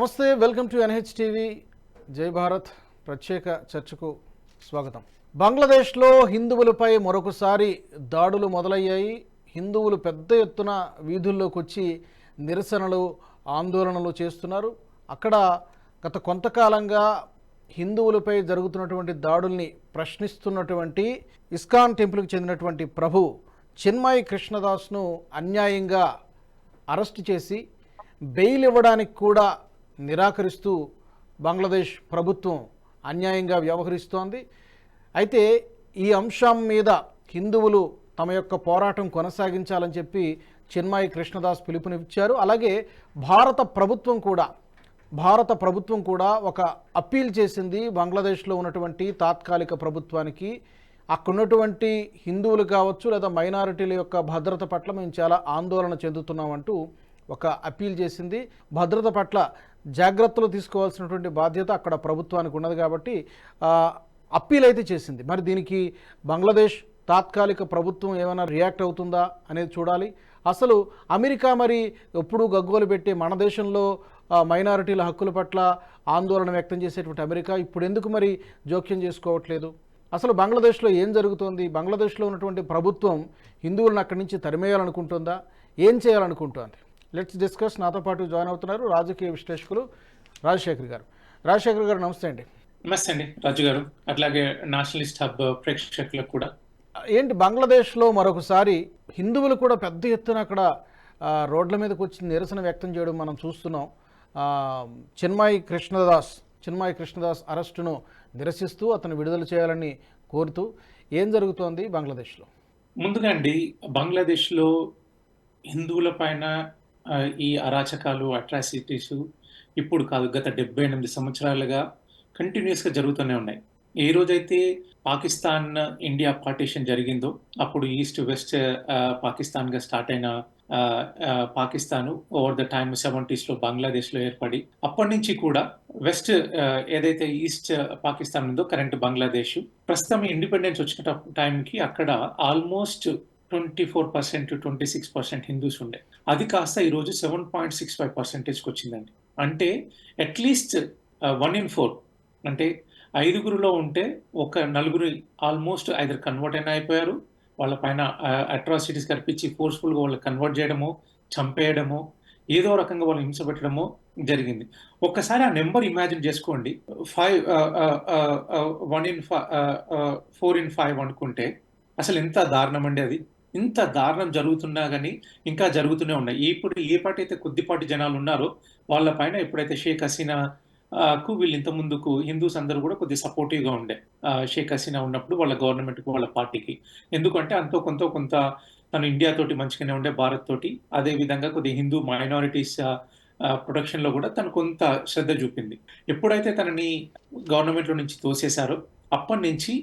నమస్తే welcome to NH TV జై భారత్. ప్రత్యేక చర్చకు స్వాగతం. బంగ్లాదేశ్లో హిందువులపై మరొకసారి దాడులు మొదలయ్యాయి. హిందువులు పెద్ద ఎత్తున వీధుల్లోకి వచ్చి నిరసనలు ఆందోళనలు చేస్తున్నారు. అక్కడ గత కొంతకాలంగా హిందువులపై జరుగుతున్నటువంటి దాడుల్ని ప్రశ్నిస్తున్నటువంటి ఇస్కాన్ టెంపుల్కి చెందినటువంటి ప్రభు చిన్మయ్ కృష్ణదాస్ను అన్యాయంగా అరెస్ట్ చేసి బెయిల్ ఇవ్వడానికి కూడా నిరాకరిస్తూ బంగ్లాదేశ్ ప్రభుత్వం అన్యాయంగా వ్యవహరిస్తోంది. అయితే ఈ అంశం మీద హిందువులు తమ యొక్క పోరాటం కొనసాగించాలని చెప్పి చిన్మాయి కృష్ణదాస్ పిలుపునిచ్చారు. అలాగే భారత ప్రభుత్వం కూడా భారత ప్రభుత్వం కూడా ఒక అప్పీల్ చేసింది బంగ్లాదేశ్లో ఉన్నటువంటి తాత్కాలిక ప్రభుత్వానికి. అక్కడ ఉన్నటువంటి హిందువులు కావచ్చు లేదా మైనారిటీల యొక్క భద్రత పట్ల మేము చాలా ఆందోళన చెందుతున్నామంటూ ఒక అప్పీల్ చేసింది. భద్రత పట్ల జాగ్రత్తలు తీసుకోవాల్సినటువంటి బాధ్యత అక్కడ ప్రభుత్వానికి ఉన్నది కాబట్టి అప్పీల్ అయితే చేసింది. మరి దీనికి బంగ్లాదేశ్ తాత్కాలిక ప్రభుత్వం ఏమైనా రియాక్ట్ అవుతుందా అనేది చూడాలి. అసలు అమెరికా మరి ఎప్పుడూ గగ్గోలు పెట్టి మన దేశంలో మైనారిటీల హక్కుల పట్ల ఆందోళన వ్యక్తం చేసేటువంటి అమెరికా ఇప్పుడు ఎందుకు మరి జోక్యం చేసుకోవట్లేదు? అసలు బంగ్లాదేశ్లో ఏం జరుగుతోంది? బంగ్లాదేశ్లో ఉన్నటువంటి ప్రభుత్వం హిందువులను అక్కడి నుంచి తరిమేయాలనుకుంటుందా? ఏం చేయాలనుకుంటోంది? Let's discuss. నాతో పాటు జాయిన్ అవుతున్నారు రాజకీయ విశ్లేషకులు రాజశేఖర్ గారు. రాజశేఖర్ గారు నమస్తే అండి. నమస్తే అండి. రాజు గారు అట్లాగే నేషనలిస్ట్ హబ్ ప్రేక్షకులకు కూడా. ఏంటి బంగ్లాదేశ్లో మరొకసారి హిందువులు కూడా పెద్ద ఎత్తున అక్కడ రోడ్ల మీదకి వచ్చి నిరసన వ్యక్తం చేయడం మనం చూస్తున్నాం. చిన్మయ్ కృష్ణదాస్ చిన్మయ్ కృష్ణదాస్ అరెస్టును నిరసిస్తూ అతను విడుదల చేయాలని కోరుతూ ఏం జరుగుతోంది బంగ్లాదేశ్లో? ముందుగా అండి బంగ్లాదేశ్లో హిందువుల పైన ఈ అరాచకాలు అట్రాసిటీస్ ఇప్పుడు కాదు గత డెబ్బై ఎనిమిది సంవత్సరాలుగా కంటిన్యూస్గా జరుగుతూనే ఉన్నాయి. ఏ రోజైతే పాకిస్తాన్ ఇండియా పార్టీషన్ జరిగిందో అప్పుడు ఈస్ట్ వెస్ట్ పాకిస్తాన్గా స్టార్ట్ అయిన పాకిస్తాన్ ఓవర్ ద టైమ్ సెవెంటీస్లో బంగ్లాదేశ్లో ఏర్పడి అప్పటి నుంచి కూడా వెస్ట్ ఏదైతే ఈస్ట్ పాకిస్తాన్ ఉందో కరెంట్ బంగ్లాదేశ్ ప్రస్తుతం ఇండిపెండెన్స్ వచ్చిన టైంకి అక్కడ almost twenty four percent twenty six percent Hindus ఉండే. అది కాస్త ఈరోజు సెవెన్ పాయింట్ సిక్స్ ఫైవ్ పర్సెంటేజ్కి వచ్చిందండి అంటే అట్లీస్ట్ వన్ ఇన్ ఫోర్ అంటే ఐదుగురులో ఉంటే ఒక నలుగురు ఆల్మోస్ట్ ఐదర్ కన్వర్ట్ అయినా అయిపోయారు వాళ్ళ పైన uh, అట్రాసిటీస్ కనిపించి ఫోర్స్ఫుల్గా వాళ్ళు కన్వర్ట్ చేయడము చంపేయడము ఏదో రకంగా వాళ్ళు హింస పెట్టడము జరిగింది. ఒక్కసారి ఆ నెంబర్ ఇమాజిన్ చేసుకోండి. Five one in four in five అనుకుంటే అసలు ఎంత దారుణం అండి అది? ఇంత దారుణం జరుగుతున్నా కానీ ఇంకా జరుగుతూనే ఉన్నాయి. ఇప్పుడు ఏ పాటి అయితే కొద్దిపాటి జనాలు ఉన్నారో వాళ్ళ పైన ఎప్పుడైతే షేక్ హసీనా కు వీళ్ళు ఇంత ముందుకు హిందూస్ అందరూ కూడా కొద్ది సపోర్టివ్గా ఉండే షేక్ హసీనా ఉన్నప్పుడు వాళ్ళ గవర్నమెంట్ వాళ్ళ పార్టీకి. ఎందుకంటే అంతో కొంత కొంత తను ఇండియా తోటి మంచిగానే ఉండే భారత్ తోటి. అదే విధంగా కొద్ది హిందూ మైనారిటీస్ ప్రొడక్షన్లో కూడా తను కొంత శ్రద్ధ చూపింది. ఎప్పుడైతే తనని గవర్నమెంట్లో నుంచి తోసేశారో అప్పటి నుంచి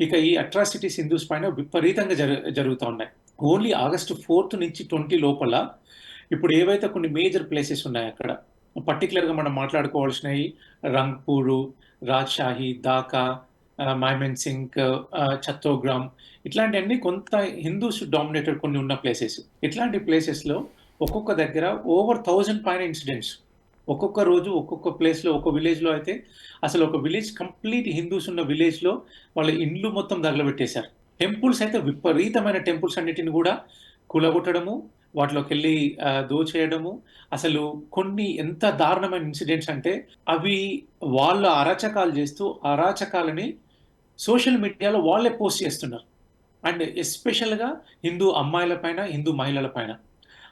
ఇక ఈ అట్రాసిటీస్ హిందూస్ పైన విపరీతంగా జరు జరుగుతూ ఉన్నాయి. ఓన్లీ ఆగస్టు ఫోర్త్ నుంచి ట్వంటీ లోపల ఇప్పుడు ఏవైతే కొన్ని మేజర్ ప్లేసెస్ ఉన్నాయి అక్కడ పర్టికులర్గా మనం మాట్లాడుకోవాల్సినవి రంగ్పూరు రాజ్షాహి దాకా మైమెన్ సింగ్ చత్తోగ్రామ్ ఇట్లాంటివన్నీ కొంత హిందూస్ డామినేటెడ్ కొన్ని ఉన్న ప్లేసెస్ ఇట్లాంటి ప్లేసెస్లో ఒక్కొక్క దగ్గర ఓవర్ థౌజండ్ పైన ఇన్సిడెంట్స్ ఒక్కొక్క రోజు ఒక్కొక్క ప్లేస్లో ఒక్కొక్క విలేజ్లో అయితే అసలు ఒక విలేజ్ కంప్లీట్ హిందూస్ ఉన్న విలేజ్లో వాళ్ళ ఇండ్లు మొత్తం తగలబెట్టేశారు. టెంపుల్స్ అయితే విపరీతమైన టెంపుల్స్ అన్నిటిని కూడా కూలగొట్టడము వాటిలోకి వెళ్ళి దోచేయడము. అసలు కొన్ని ఎంత దారుణమైన ఇన్సిడెంట్స్ అంటే అవి వాళ్ళ అరాచకాలు చేస్తూ అరాచకాలని సోషల్ మీడియాలో వాళ్ళే పోస్ట్ చేస్తున్నారు. అండ్ ఎస్పెషల్గా హిందూ అమ్మాయిల పైన హిందూ మహిళల పైన.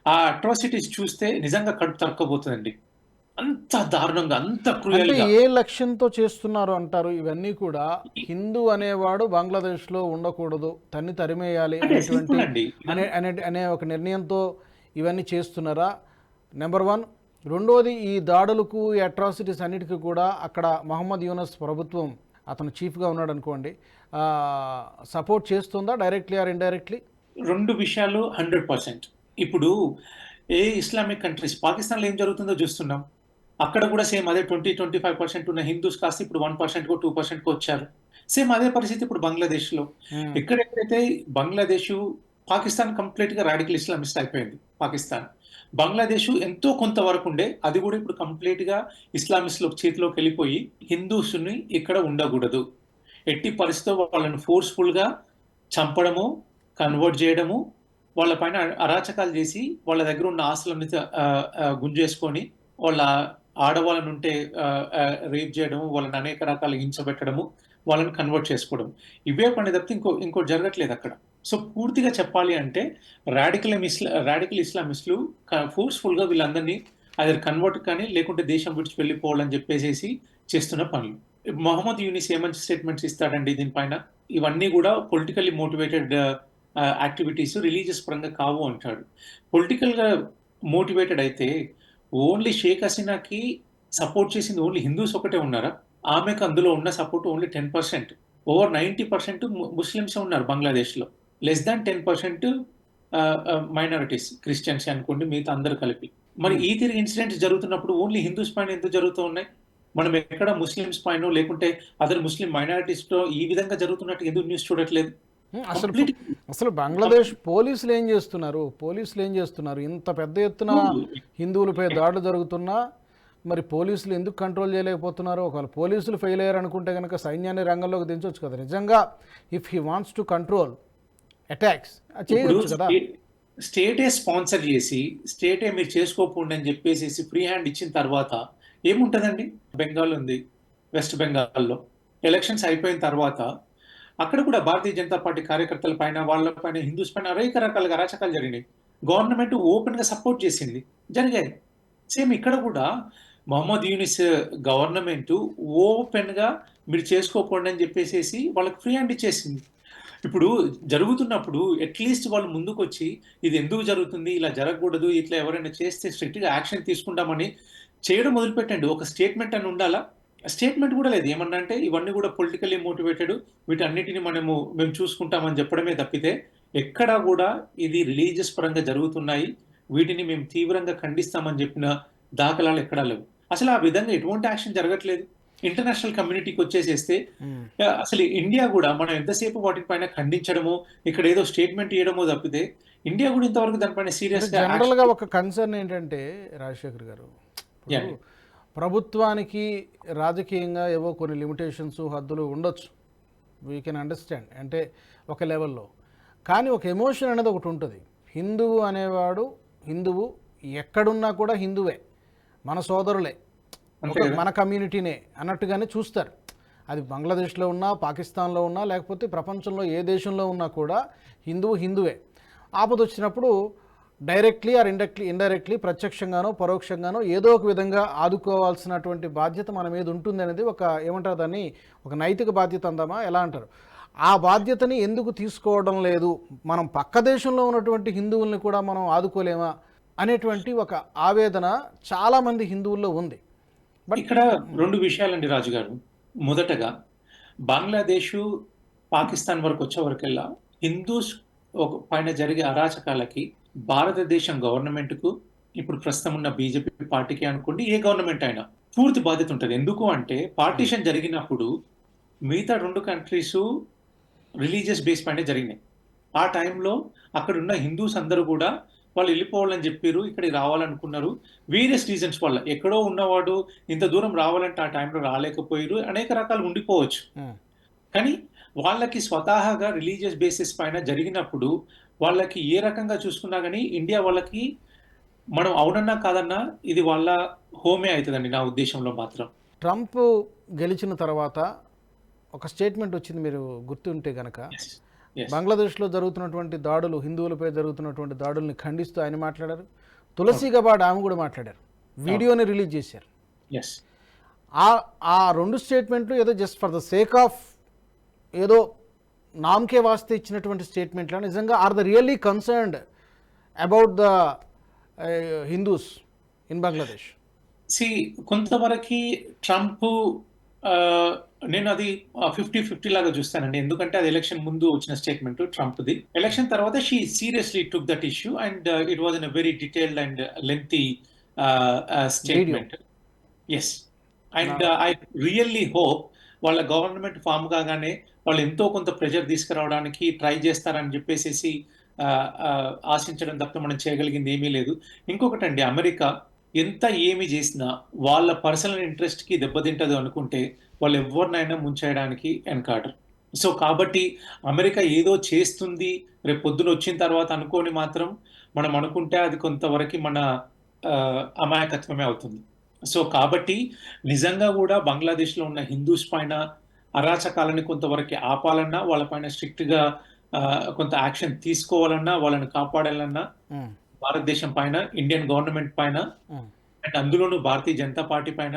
ఆ అట్రాసిటీస్ చూస్తే నిజంగా కడుపు తరక్కబోతుందండి అంత దారుణంగా అంత అంటే ఏ లక్ష్యంతో చేస్తున్నారు అంటారు? ఇవన్నీ కూడా హిందూ అనేవాడు బంగ్లాదేశ్లో ఉండకూడదు తన్ని తరిమేయాలి అనేటువంటి అనే అనే అనే ఒక నిర్ణయంతో ఇవన్నీ చేస్తున్నారా? Number one. రెండోది ఈ దాడులకు ఈ అట్రాసిటీస్ అన్నిటికీ కూడా అక్కడ మహమ్మద్ యూనస్ ప్రభుత్వం అతను చీఫ్గా ఉన్నాడు అనుకోండి సపోర్ట్ చేస్తుందా డైరెక్ట్లీ ఆర్ ఇండైరెక్ట్లీ? రెండు విషయాలు హండ్రెడ్ పర్సెంట్. ఇప్పుడు ఏ ఇస్లామిక్ కంట్రీస్ పాకిస్తాన్లో ఏం జరుగుతుందో చూస్తున్నాం. అక్కడ కూడా సేమ్ అదే ట్వంటీ ట్వంటీ ఫైవ్ పర్సెంట్ ఉన్న హిందూస్ కాస్త ఇప్పుడు వన్ పర్సెంట్ టూ పర్సెంట్ వచ్చారు. సేమ్ అదే పరిస్థితి ఇప్పుడు బంగ్లాదేశ్లో ఎక్కడెక్కడైతే బంగ్లాదేశ్ పాకిస్తాన్ కంప్లీట్గా రాడికల్ ఇస్లామిస్ట్ అయిపోయింది పాకిస్తాన్. బంగ్లాదేశ్ ఎంతో కొంతవరకు ఉండే అది కూడా ఇప్పుడు కంప్లీట్గా ఇస్లామిస్ట్ల చేతిలోకి వెళ్ళిపోయి హిందూస్ని ఇక్కడ ఉండకూడదు. ఎట్టి పరిస్థితుల్లో వాళ్ళని ఫోర్స్ఫుల్గా చంపడము కన్వర్ట్ చేయడము వాళ్ళ పైన అరాచకాలు చేసి వాళ్ళ దగ్గర ఉన్న ఆస్తులని ఆ, ఆ, గుంజేసుకొని వాళ్ళ ఆడవాళ్ళనుంటే రేప్ చేయడము వాళ్ళని అనేక రకాల హింసపెట్టడము వాళ్ళని కన్వర్ట్ చేసుకోవడం. ఇవే పని తప్పితే ఇంకో ఇంకో జరగట్లేదు అక్కడ. సో పూర్తిగా చెప్పాలి అంటే రాడికల్ ఇస్లా రాడికల్ ఇస్లామిస్టులు ఫోర్స్ఫుల్గా వీళ్ళందరినీ అది కన్వర్ట్ కానీ లేకుంటే దేశం విడిచి వెళ్ళిపోవాలని చెప్పేసి చేస్తున్న పనులు. మొహమ్మద్ యూనిస్ ఏమంచి స్టేట్మెంట్స్ ఇస్తాడండి దీనిపైన? ఇవన్నీ కూడా పొలిటికల్లీ మోటివేటెడ్ యాక్టివిటీస్ రిలీజియస్ పరంగా కావు అంటాడు. పొలిటికల్గా మోటివేటెడ్ అయితే ఓన్లీ షేక్ హసీనాకి సపోర్ట్ చేసింది ఓన్లీ హిందూస్ ఒకటే ఉన్నారా? ఆమెకు అందులో ఉన్న support only ten percent. Over ninety percent Muslims ఉన్నారు బంగ్లాదేశ్లో. Less than ten percent minorities Christians అనుకోండి మిగతా అందరు కలిపి. మరి ఈ తిరిగి ఇన్సిడెంట్స్ జరుగుతున్నప్పుడు ఓన్లీ హిందూస్ పైన ఎందుకు జరుగుతూ ఉన్నాయి? మనం ఎక్కడ ముస్లిమ్స్ పైన లేకుంటే అదర్ ముస్లిం మైనారిటీస్లో ఈ విధంగా జరుగుతున్నట్టు ఎందుకు న్యూస్ చూడట్లేదు? అసలు అసలు బంగ్లాదేశ్ పోలీసులు ఏం చేస్తున్నారు? పోలీసులు ఏం చేస్తున్నారు? ఇంత పెద్ద ఎత్తున హిందువులపై దాడులు జరుగుతున్నా మరి పోలీసులు ఎందుకు కంట్రోల్ చేయలేకపోతున్నారు? ఒకవేళ పోలీసులు ఫెయిల్ అయ్యారు అనుకుంటే కనుక సైన్యాన్ని రంగంలోకి దించవచ్చు కదా. నిజంగా if he wants to control attacks చేయొచ్చు కదా. స్టే- స్టేటే స్పాన్సర్ చేసి స్టేటే మీరు చేసుకోకుండా అని చెప్పేసి ఫ్రీ హ్యాండ్ ఇచ్చిన తర్వాత ఏముంటదండి? బెంగాల్ ఉంది వెస్ట్ బెంగాల్లో. ఎలక్షన్స్ అయిపోయిన తర్వాత అక్కడ కూడా భారతీయ జనతా పార్టీ కార్యకర్తల పైన వాళ్ళ పైన హిందూస్ పైన అనేక రకాలుగా అరాచకాలు జరిగినాయి. గవర్నమెంట్ ఓపెన్గా సపోర్ట్ చేసింది. జరిగాయి. సేమ్ ఇక్కడ కూడా మహమ్మద్ యూనిస్ గవర్నమెంట్ ఓపెన్గా మీరు చేసుకోకూడదని అని చెప్పేసి వాళ్ళకి ఫ్రీ హ్యాండ్ ఇచ్చేసింది. ఇప్పుడు జరుగుతున్నప్పుడు అట్లీస్ట్ వాళ్ళు ముందుకు వచ్చి ఇది ఎందుకు జరుగుతుంది ఇలా జరగకూడదు ఇట్లా ఎవరైనా చేస్తే స్ట్రిక్ట్గా యాక్షన్ తీసుకుంటామని చేయడం మొదలుపెట్టండి. ఒక స్టేట్మెంట్ అని ఉండాలా? స్టేట్మెంట్ కూడా లేదు. ఏమన్నా అంటే ఇవన్నీ కూడా పొలిటికల్లీ మోటివేటెడ్ వీటన్నిటిని మనము మేము చూసుకుంటామని చెప్పడమే తప్పితే ఎక్కడా కూడా ఇది రిలీజియస్ పరంగా జరుగుతున్నాయి. వీటిని మేము తీవ్రంగా ఖండిస్తామని చెప్పిన దాఖలాలు ఎక్కడా లేవు. అసలు ఆ విధంగా ఎటువంటి యాక్షన్ జరగట్లేదు. ఇంటర్నేషనల్ కమ్యూనిటీకి వచ్చేసేస్తే. అసలు ఇండియా కూడా మనం ఎంతసేపు వాటి పైన ఖండించడము ఇక్కడ ఏదో స్టేట్మెంట్ ఇవ్వడమో తప్పితే ఇండియా కూడా ఇంతవరకు దానిపైన సీరియస్గా జనరల్గా ఒక కన్సర్న్ ఏంటంటే రాజశేఖర్ గారు. ప్రభుత్వానికి రాజకీయంగా ఏవో కొన్ని లిమిటేషన్స్ హద్దులు ఉండొచ్చు. వీ కెన్ అండర్స్టాండ్ అంటే ఒక లెవెల్లో కానీ ఒక ఎమోషన్ అనేది ఒకటి ఉంటుంది. హిందువు అనేవాడు హిందువు ఎక్కడున్నా కూడా హిందువే. మన సోదరులే? మన కమ్యూనిటీనే అన్నట్టుగానే చూస్తారు. అది బంగ్లాదేశ్లో ఉన్నా పాకిస్తాన్లో ఉన్నా లేకపోతే ప్రపంచంలో ఏ దేశంలో ఉన్నా కూడా హిందువు హిందువే. ఆపద వచ్చినప్పుడు డైరెక్ట్లీ ఆర్ ఇండక్ట్లీ ఇండైరెక్ట్లీ ప్రత్యక్షంగానో పరోక్షంగానో ఏదో ఒక విధంగా ఆదుకోవాల్సినటువంటి బాధ్యత మన మీద ఉంటుంది అనేది ఒక ఏమంటారు దాన్ని? ఒక నైతిక బాధ్యత అందామా? ఎలా అంటారు? ఆ బాధ్యతని ఎందుకు తీసుకోవడం లేదు? మనం పక్క దేశంలో ఉన్నటువంటి హిందువుల్ని కూడా మనం ఆదుకోలేమా? అనేటువంటి ఒక ఆవేదన చాలామంది హిందువుల్లో ఉంది. బట్ ఇక్కడ రెండు విషయాలండి రాజు గారు మొదటగా బంగ్లాదేశ్ పాకిస్తాన్ వరకు వచ్చే వరకెల్లా హిందూస్ ఒక పైన జరిగే అరాచకాలకి భారతదేశం గవర్నమెంట్కు ఇప్పుడు ప్రస్తుతం ఉన్న బీజేపీ పార్టీకి అనుకోండి ఏ గవర్నమెంట్ అయినా పూర్తి బాధ్యత ఉంటుంది. ఎందుకు అంటే పార్టీషన్ జరిగినప్పుడు మిగతా రెండు కంట్రీస్ రిలీజియస్ బేస్ పైన జరిగినాయి. ఆ టైంలో అక్కడ ఉన్న హిందూస్ అందరూ కూడా వాళ్ళు వెళ్ళిపోవాలని చెప్పారు ఇక్కడికి రావాలనుకున్నారు. వేరియస్ రీజన్స్ వల్ల ఎక్కడో ఉన్నవాడు ఇంత దూరం రావాలంటే ఆ టైంలో రాలేకపోయారు అనేక రకాలు ఉండిపోవచ్చు. కానీ వాళ్ళకి స్వతహాగా రిలీజియస్ బేసిస్ పైన జరిగినప్పుడు వాళ్ళకి ఏ రకంగా చూసుకున్నా కానీ ఇండియా వాళ్ళకి మనం అవునన్నా కాదన్నా ఇది వాళ్ళ హోమే అవుతుందండి నా ఉద్దేశంలో మాత్రం. ట్రంప్ గెలిచిన తర్వాత ఒక స్టేట్మెంట్ వచ్చింది మీరు గుర్తుంటే గనక. బంగ్లాదేశ్లో జరుగుతున్నటువంటి దాడులు హిందువులపై జరుగుతున్నటువంటి దాడుల్ని ఖండిస్తూ ఆయన మాట్లాడారు. తులసి గబాడ్ ఆమె కూడా మాట్లాడారు. వీడియోని రిలీజ్ చేశారు. ఆ రెండు స్టేట్మెంట్లు ఏదో just for the sake of ఏదో నామకే వాస్తే ఇచ్చినటువంటి స్టేట్మెంట్లు నిజంగా are the really concerned about the Hindus in Bangladesh C కొంతవరకు ట్రంప్ నేను అది ఫిఫ్టీ ఫిఫ్టీ లాగా చూస్తానండి. ఎందుకంటే అది ఎలక్షన్ ముందు వచ్చిన స్టేట్మెంట్ ట్రంప్ది ఎలక్షన్ తర్వాత she seriously took that issue and it was in very detailed and lengthy statement yes and I really hope వాళ్ళ గవర్నమెంట్ ఫామ్ కాగానే వాళ్ళు ఎంతో కొంత ప్రెజర్ తీసుకురావడానికి ట్రై చేస్తారని చెప్పేసి ఆశించడం తప్ప మనం చేయగలిగింది ఏమీ లేదు. ఇంకొకటండి అమెరికా ఎంత ఏమి చేసినా వాళ్ళ పర్సనల్ ఇంట్రెస్ట్కి దెబ్బతింటదు అనుకుంటే వాళ్ళు ఎవరినైనా ముంచేయడానికి వెనకాడరు. సో కాబట్టి అమెరికా ఏదో చేస్తుంది రేపు పొద్దున వచ్చిన తర్వాత అనుకోని మాత్రం మనం అనుకుంటే అది కొంతవరకు మన అమాయకత్వమే అవుతుంది. సో కాబట్టి నిజంగా కూడా బంగ్లాదేశ్లో ఉన్న హిందూస్ పైన అరాచకాలని కొంతవరకు ఆపాలన్నా వాళ్ళపైన స్ట్రిక్ట్గా కొంత యాక్షన్ తీసుకోవాలన్నా వాళ్ళని కాపాడాలన్నా భారతదేశం పైన ఇండియన్ గవర్నమెంట్ పైన. అండ్ అందులోనూ భారతీయ జనతా పార్టీ పైన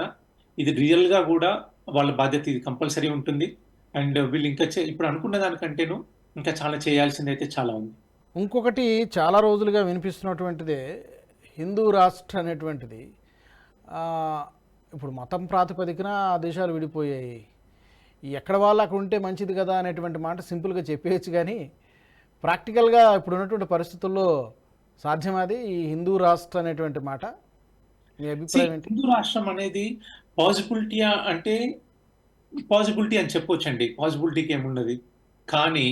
ఇది రియల్గా కూడా వాళ్ళ బాధ్యత ఇది కంపల్సరీ ఉంటుంది. అండ్ వీళ్ళు ఇంకా ఇప్పుడు అనుకున్న దానికంటేను ఇంకా చాలా చేయాల్సింది అయితే చాలా ఉంది. ఇంకొకటి చాలా రోజులుగా వినిపిస్తున్నటువంటిదే హిందూ రాష్ట్ర అనేటువంటిది. ఇప్పుడు మతం ప్రాతిపదికన ఆ దేశాలు విడిపోయాయి. ఎక్కడ వాళ్ళు అక్కడ ఉంటే మంచిది కదా అనేటువంటి మాట సింపుల్గా చెప్పేయచ్చు కానీ ప్రాక్టికల్గా ఇప్పుడు ఉన్నటువంటి పరిస్థితుల్లో సాధ్యమాది ఈ హిందూ రాష్ట్ర అనేటువంటి మాట. మీ అభిప్రాయం ఏంటి? హిందూ రాష్ట్రం అనేది పాసిబిలిటీ అంటే పాసిబిలిటీ అని చెప్పొచ్చండి. పాసిబిలిటీకి ఏమున్నది కానీ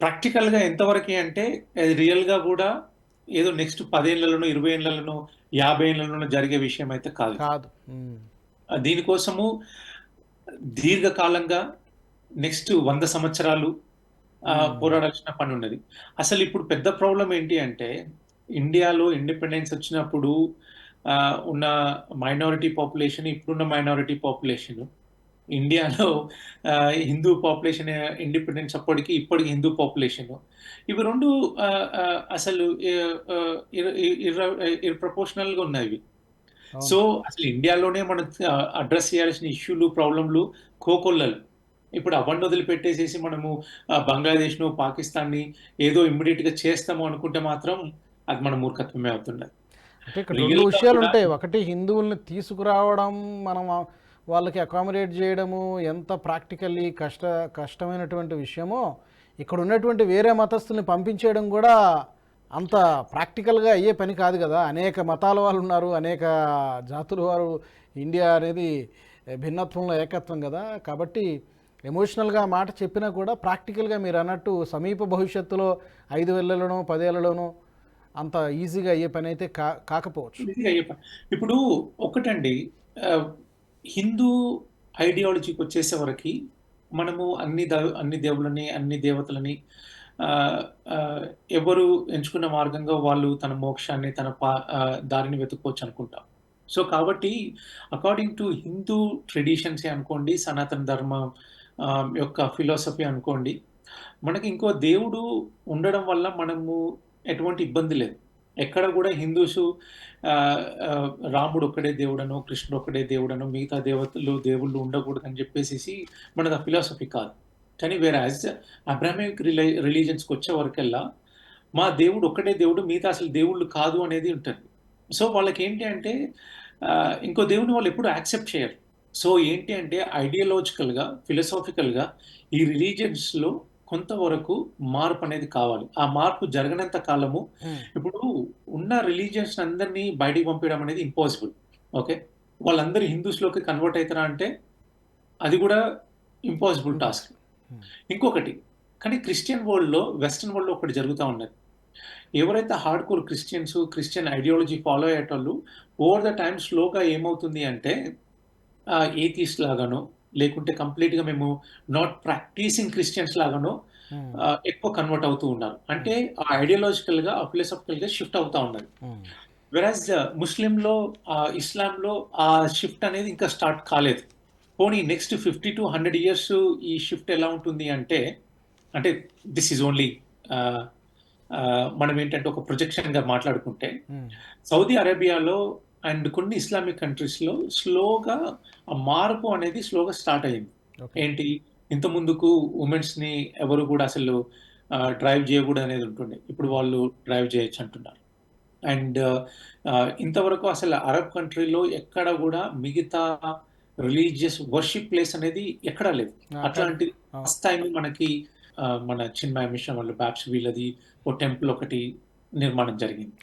ప్రాక్టికల్గా ఎంతవరకు అంటే అది రియల్గా కూడా ఏదో నెక్స్ట్ పదేళ్ళలోనో ఇరవై ఏళ్ళలోనో యాభై ఏళ్ళలోనో జరిగే విషయం అయితే కాదు. కాదు. దీనికోసము దీర్ఘకాలంగా నెక్స్ట్ వంద సంవత్సరాలు. పోరాడాల్సిన పని ఉన్నది అసలు ఇప్పుడు పెద్ద ప్రాబ్లం ఏంటి అంటే ఇండియాలో ఇండిపెండెన్స్ వచ్చినప్పుడు ఉన్న మైనారిటీ పాపులేషన్ ఇప్పుడున్న మైనారిటీ పాపులేషన్ ఇండియాలో హిందూ పాపులేషన్ ఇండిపెండెన్స్ అప్పటికి ఇప్పటికి హిందూ పాపులేషన్ ఇవి రెండు అసలు ప్రపోర్షనల్గా ఉన్నాయి అవును. సో అసలు ఇండియాలోనే మనం అడ్రస్ చేయాల్సిన ఇష్యూలు ప్రాబ్లంలు కోకొల్లలు ఇప్పుడు అవన్నీ వదిలిపెట్టేసేసి మనము బంగ్లాదేశ్ను పాకిస్తాన్ని ఏదో ఇమ్మీడియట్గా చేస్తాము అనుకుంటే మాత్రం అది మన మూర్ఖత్వమే అవుతుంది అంటే ఇక్కడ రెండు విషయాలు ఉంటాయి. ఒకటి హిందువుల్ని తీసుకురావడం మనం వాళ్ళకి అకామిడేట్ చేయడము ఎంత ప్రాక్టికల్లీ కష్ట కష్టమైనటువంటి విషయమో ఇక్కడ ఉన్నటువంటి వేరే మతస్థుల్ని పంపించేయడం కూడా అంత ప్రాక్టికల్గా అయ్యే పని కాదు కదా. అనేక మతాల వాళ్ళు ఉన్నారు అనేక జాతుల వారు. ఇండియా అనేది భిన్నత్వంలో ఏకత్వం కదా. కాబట్టి ఎమోషనల్గా మాట చెప్పినా కూడా ప్రాక్టికల్గా మీరు అన్నట్టు సమీప భవిష్యత్తులో ఐదు వేలలోనో పదేళ్ళలోనో అంత ఈజీగా అయ్యే పని అయితే కా కాకపోవచ్చు. ఇప్పుడు ఒకటండి. హిందూ ఐడియాలజీకి వచ్చేసే వరకు మనము అన్ని ద- అన్ని దేవులని అన్ని దేవతలని ఎవరు ఎంచుకున్న మార్గంగా వాళ్ళు తన మోక్షాన్ని తన పా- దారిని వెతుక్కోవచ్చు అనుకుంటాం. సో కాబట్టి అకార్డింగ్ టు హిందూ ట్రెడిషన్స్ అనుకోండి సనాతన ధర్మం యొక్క ఫిలాసఫీ అనుకోండి మనకి ఇంకో దేవుడు ఉండడం వల్ల మనము ఎటువంటి ఇబ్బంది లేదు. ఎక్కడ కూడా హిందూస్ రాముడు ఒక్కడే దేవుడనో కృష్ణుడు ఒక్కడే దేవుడనో మిగతా దేవతలు దేవుళ్ళు ఉండకూడదు అని చెప్పేసి మనది ఆ ఫిలాసఫీ కాదు. కానీ వేరే యాజ్ అబ్రాహ్మిక్ రిలై రిలీజన్స్కి వచ్చే వరకల్లా మా దేవుడు ఒక్కడే దేవుడు మిగతా అసలు దేవుళ్ళు కాదు అనేది ఉంటుంది. సో వాళ్ళకి ఏంటి అంటే ఇంకో దేవుని వాళ్ళు ఎప్పుడు యాక్సెప్ట్ చేయరు. సో ఏంటి అంటే ఐడియాలజికల్గా ఫిలసాఫికల్గా ఈ రిలీజియన్స్లో కొంతవరకు మార్పు అనేది కావాలి. ఆ మార్పు జరగనంత కాలము ఇప్పుడు ఉన్న రిలీజియన్స్ అందరినీ బయటికి పంపించడం అనేది ఇంపాసిబుల్ ఓకే? వాళ్ళందరూ హిందూస్లోకి కన్వర్ట్ అవుతారా అంటే అది కూడా ఇంపాసిబుల్ టాస్క్ ఇంకొకటి కానీ క్రిస్టియన్ వరల్డ్లో వెస్ట్రన్ వరల్డ్లో ఒకటి జరుగుతూ ఉన్నది. ఎవరైతే hard core Christians Christian ideology follow అయ్యేటోళ్ళు over the time స్లోగా ఏమవుతుంది అంటే ఏథీస్ట్ లాగానో లేకుంటే కంప్లీట్గా మేము నాట్ ప్రాక్టీసింగ్ క్రిస్టియన్స్ లాగానో ఎక్కువ కన్వర్ట్ అవుతూ ఉన్నారు. అంటే ఆ ఐడియాలజికల్గా ఆ ఫిలసాఫికల్గా షిఫ్ట్ అవుతా ఉన్నది. వెరాజ్ ముస్లింలో ఆ ఇస్లాంలో ఆ షిఫ్ట్ అనేది ఇంకా స్టార్ట్ కాలేదు. పోనీ next fifty to hundred years ఈ షిఫ్ట్ ఎలా ఉంటుంది అంటే అంటే దిస్ ఈజ్ ఓన్లీ మనం ఏంటంటే ఒక ప్రొజెక్షన్గా మాట్లాడుకుంటే సౌదీ అరేబియాలో అండ్ కొన్ని ఇస్లామిక్ కంట్రీస్లో స్లోగా ఆ మార్పు అనేది స్లోగా స్టార్ట్ అయింది ఏంటి? ఇంత ముందుకు ఉమెన్స్ని ఎవరు కూడా అసలు డ్రైవ్ చేయకూడదు అనేది ఉంటుండే ఇప్పుడు వాళ్ళు డ్రైవ్ చేయొచ్చు అంటున్నారు. అండ్ ఇంతవరకు అసలు అరబ్ కంట్రీలో ఎక్కడ కూడా మిగతా రిలీజియస్ వర్షిప్ ప్లేస్ అనేది ఎక్కడా లేదు. అట్లాంటి ఫస్ట్ టైం మనకి మన చిన్మయ మిషన్ వాళ్ళు బ్యాప్స్ వీళ్ళది ఓ టెంపుల్ ఒకటి నిర్మాణం జరిగింది.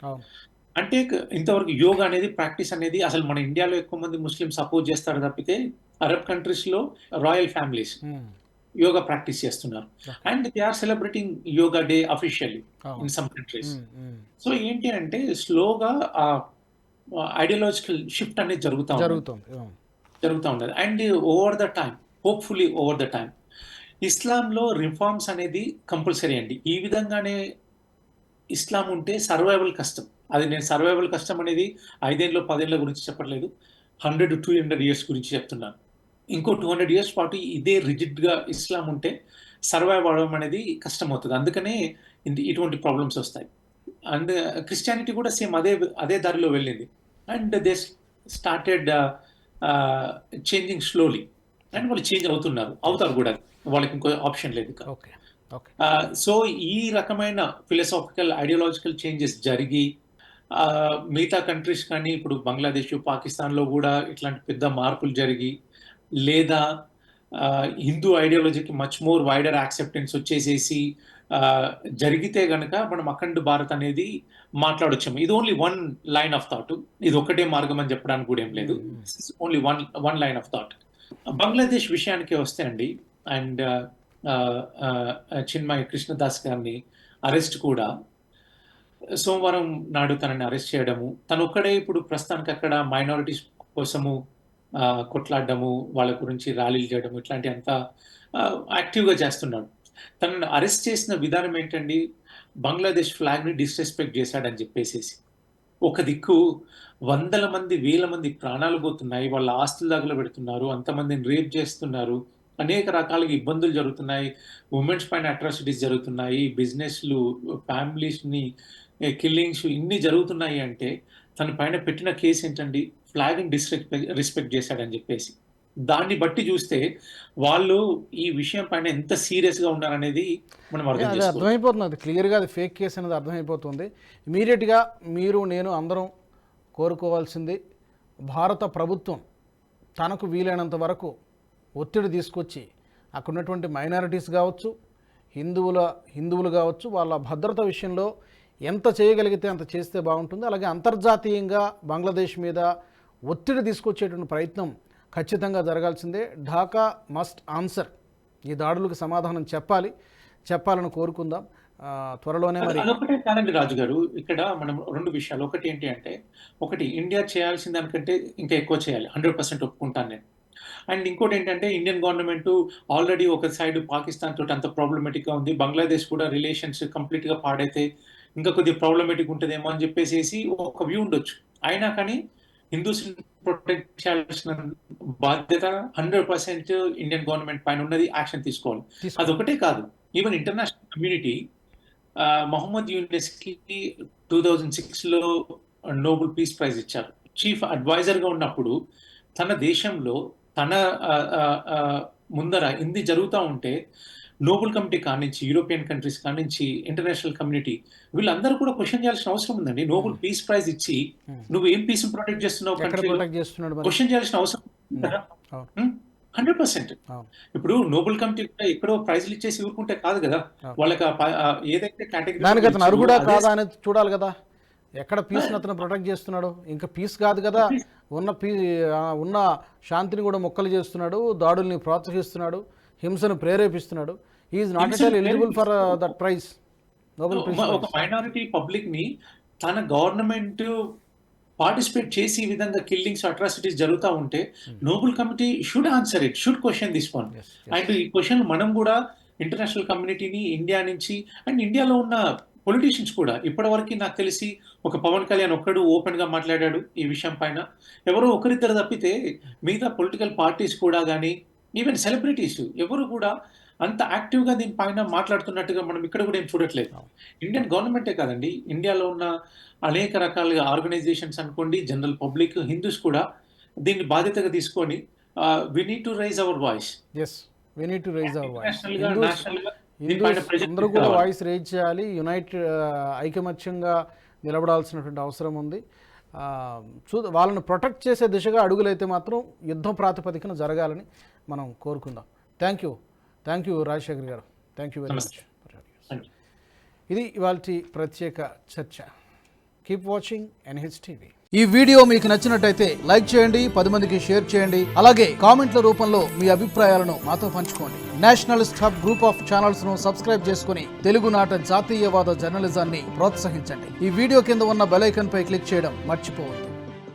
అంటే ఇంతవరకు యోగా అనేది ప్రాక్టీస్ అనేది అసలు మన ఇండియాలో ఎక్కువ మంది ముస్లిం సపోర్ట్ చేస్తారు తప్పితే అరబ్ కంట్రీస్లో రాయల్ ఫ్యామిలీస్ యోగా ప్రాక్టీస్ చేస్తున్నారు. And they are celebrating yoga day officially. In some countries. So ఏంటి అంటే స్లోగా ఆ ఐడియాలజికల్ షిఫ్ట్ అనేది జరుగుతా జరుగుతుంది. జరుగుతూ ఉండేది. And over the time hopefully over the time ఇస్లాంలో రిఫార్మ్స్ అనేది కంపల్సరీ అండి. ఈ విధంగానే ఇస్లాం ఉంటే సర్వైవల్ కష్టం. అది నేను సర్వైవల్ కష్టం అనేది ఐదేళ్ళు పదేళ్ళ గురించి చెప్పట్లేదు. హండ్రెడ్ టూ హండ్రెడ్ ఇయర్స్ గురించి చెప్తున్నాను. ఇంకో టూ హండ్రెడ్ ఇయర్స్ పాటు ఇదే రిజిడ్గా ఇస్లాం ఉంటే సర్వైవ్ అవడం అనేది కష్టం అవుతుంది అందుకనే ఇటువంటి ప్రాబ్లమ్స్ వస్తాయి. అండ్ క్రిస్టియానిటీ కూడా సేమ్ అదే అదే దారిలో వెళ్ళింది. And they started changing slowly and వాళ్ళు చేంజ్ అవుతున్నారు. అవుతారు కూడా. వాళ్ళకి ఇంకో ఆప్షన్ లేదు ఇక. ఓకే ఓకే సో ఈ రకమైన ఫిలసాఫికల్ ఐడియాలజికల్ చేంజెస్ జరిగి మిగతా కంట్రీస్ కానీ ఇప్పుడు బంగ్లాదేశ్ పాకిస్తాన్లో కూడా ఇట్లాంటి పెద్ద మార్పులు జరిగి లేదా హిందూ ఐడియాలజీకి మచ్ మోర్ వైడర్ యాక్సెప్టెన్స్ వచ్చేసేసి జరిగితే గనక మనం అఖండ భారత్ అనేది మాట్లాడొచ్చాము. ఇది only one line of thought ఇది ఒకటే మార్గం అని చెప్పడానికి కూడా ఏం లేదు. Only one one line of thought Bangladesh విషయానికి వస్తే అండి అండ్ చిన్మయ్ కృష్ణదాస్ గారిని అరెస్ట్ కూడా సోమవారం నాడు తనని అరెస్ట్ చేయడము తను ఒక్కడే ఇప్పుడు ప్రస్తుతానికి అక్కడ మైనారిటీస్ కోసము కొట్లాడడము వాళ్ళ గురించి ర్యాలీలు చేయడము ఇట్లాంటి అంతా యాక్టివ్గా చేస్తున్నాడు. తనని అరెస్ట్ చేసిన విధానం ఏంటండి? బంగ్లాదేశ్ ఫ్లాగ్ని డిస్రెస్పెక్ట్ చేశాడని చెప్పేసేసి. ఒక దిక్కు వందల మంది వేల మంది ప్రాణాలు పోతున్నాయి వాళ్ళ ఆస్తులు దగ్గర పెడుతున్నారు అంతమందిని రేప్ చేస్తున్నారు అనేక రకాలుగా ఇబ్బందులు జరుగుతున్నాయి ఉమెన్స్ పైన అట్రాసిటీస్ జరుగుతున్నాయి బిజినెస్లు ఫ్యామిలీస్ని కిల్లింగ్స్ ఇన్ని జరుగుతున్నాయి అంటే తన పైన పెట్టిన కేసు ఏంటండి? ఫ్లాగ్ని డిస్రెస్పెక్ట్ రెస్పెక్ట్ చేశాడని చెప్పేసి. దాన్ని బట్టి చూస్తే వాళ్ళు ఈ విషయం పైన ఎంత సీరియస్గా ఉన్నారనేది మనం అర్థం అర్థమైపోతుంది. అది క్లియర్గా అది ఫేక్ కేసు అనేది అర్థమైపోతుంది. ఇమీడియట్గా మీరు నేను అందరం కోరుకోవాల్సింది భారత ప్రభుత్వం తనకు వీలైనంత వరకు ఒత్తిడి తీసుకొచ్చి అక్కడ ఉన్నటువంటి మైనారిటీస్ కావచ్చు హిందువుల హిందువులు కావచ్చు వాళ్ళ భద్రత విషయంలో ఎంత చేయగలిగితే అంత చేస్తే బాగుంటుంది. అలాగే అంతర్జాతీయంగా బంగ్లాదేశ్ మీద ఒత్తిడి తీసుకొచ్చేటువంటి ప్రయత్నం ఖచ్చితంగా జరగాల్సిందే. ఢాకా మస్ట్ ఆన్సర్ ఈ దాడులకు సమాధానం చెప్పాలి. చెప్పాలని కోరుకుందాం. త్వరలోనే మరి అదొకటే కాదండి రాజు గారు ఇక్కడ మనం రెండు విషయాలు. ఒకటి ఏంటి అంటే ఒకటి ఇండియా చేయాల్సిన దానికంటే ఇంకా ఎక్కువ చేయాలి. హండ్రెడ్ పర్సెంట్ ఒప్పుకుంటాను నేను. అండ్ ఇంకోటి ఏంటంటే ఇండియన్ గవర్నమెంట్ ఆల్రెడీ ఒక సైడ్ పాకిస్తాన్ తోటి అంత problematic గా ఉంది. బంగ్లాదేశ్ కూడా రిలేషన్స్ కంప్లీట్గా పాడైతే ఇంకా కొద్దిగా ప్రాబ్లమేటిక్ ఉంటుందేమో అని చెప్పేసి ఒక వ్యూ ఉండొచ్చు. అయినా కానీ హిందూస్ ప్రొటెక్ట్ చేయాల్సిన బాధ్యత హండ్రెడ్ పర్సెంట్ ఇండియన్ గవర్నమెంట్ పైన ఉన్నది యాక్షన్ తీసుకోవాలి. తీసుకో. అదొకటే కాదు. ఈవెన్ ఇంటర్నేషనల్ కమ్యూనిటీ మొహమ్మద్ యూనిస్కి టూ థౌజండ్ సిక్స్లో నోబెల్ పీస్ ప్రైజ్ ఇచ్చారు. చీఫ్ అడ్వైజర్గా ఉన్నప్పుడు తన దేశంలో తన ముందర ఇంది జరుగుతూ ఉంటే నోబెల్ కమిటీ కానించి యూరోపియన్ కంట్రీస్ కానించి ఇంటర్నేషనల్ కమ్యూనిటీ వీళ్ళందరూ కూడా క్వశ్చన్ చేయాల్సిన అవసరం ఉందండి. నోబెల్ పీస్ ప్రైజ్ ఇచ్చి Hmm. నువ్వు ఏం పీస్ ప్రొటెక్ట్ చేస్తున్నావు క్వశ్చన్ చేయాల్సిన అవసరం. హండ్రెడ్ పర్సెంట్ అవును. ఇప్పుడు నోబెల్ కమిటీ కూడా ఎక్కడో ప్రైజ్లు ఇచ్చేసి ఊరుకుంటే కాదు కదా. వాళ్ళకి ఏదైతే కేటగిరీ దానికి అతను అర్హుడా కాదా అనేది చూడాలి కదా. ఎక్కడ పీస్ని అతను ప్రొటెక్ట్ చేస్తున్నాడు? ఇంకా పీస్ కాదు కదా. ఉన్న పీ ఉన్న శాంతిని కూడా మొక్కలు చేస్తున్నాడు దాడుల్ని ప్రోత్సహిస్తున్నాడు. హింసను ప్రేరేపిస్తున్నాడు. Is not at all eligible for that prize Nobel prize ఒక మైనారిటీ పబ్లిక్ని తన గవర్నమెంట్ పార్టిసిపేట్ చేసి ఈ విధంగా కిల్లింగ్స్ అట్రాసిటీస్ జరుగుతూ ఉంటే Nobel committee should answer it should question this one and ఈ క్వశ్చన్ మనం కూడా ఇంటర్నేషనల్ కమ్యూనిటీని ఇండియా నుంచి అండ్ ఇండియాలో ఉన్న పొలిటీషియన్స్ కూడా ఇప్పటివరకు నాకు తెలిసి ఒక పవన్ కళ్యాణ్ ఒక్కడు ఓపెన్గా మాట్లాడాడు ఈ విషయం పైన. ఎవరో ఒకరిద్దరు తప్పితే మిగతా పొలిటికల్ పార్టీస్ కూడా కానీ ఈవెన్ సెలబ్రిటీస్ ఎవరు కూడా అంత యాక్టివ్గా దీనిపైన మాట్లాడుతున్నట్టుగా మనం ఇక్కడ కూడా ఏం చూడట్లేదు. ఇండియన్ గవర్నమెంటే కాదండి ఇండియాలో ఉన్న అనేక రకాలుగా ఆర్గనైజేషన్స్ అనుకోండి జనరల్ పబ్లిక్ హిందూస్ కూడా దీన్ని బాధ్యతగా తీసుకొని we need to raise our voice yes we need to raise our voice అందరూ కూడా. వాయిస్ రేజ్ చేయాలి యునైట్ ఐకమత్యంగా నిలబడాల్సినటువంటి అవసరం ఉంది. చూ వాళ్ళని ప్రొటెక్ట్ చేసే దిశగా అడుగులైతే మాత్రం యుద్ధ ప్రాతిపదికన జరగాలని మనం కోరుకుందాం. Thank you thank you Rajasekhar garu. Thank you very much. ఇది ఇవాళ ప్రత్యేక చర్చ. కీప్ వాచింగ్ ఎన్హెచ్ టీవీ ఈ వీడియో మీకు నచ్చినట్టయితే లైక్ చేయండి పది మందికి షేర్ చేయండి. అలాగే కామెంట్ల రూపంలో మీ అభిప్రాయాలను మాతో పంచుకోండి. నేషనలిస్ట్ హబ్ గ్రూప్ ఆఫ్ ఛానల్స్ను సబ్స్క్రైబ్ చేసుకుని తెలుగునాట జాతీయవాద జర్నలిజాన్ని ప్రోత్సహించండి. ఈ వీడియో కింద ఉన్న బెల్ ఐకాన్ పై క్లిక్ చేయడం మర్చిపోవద్దు.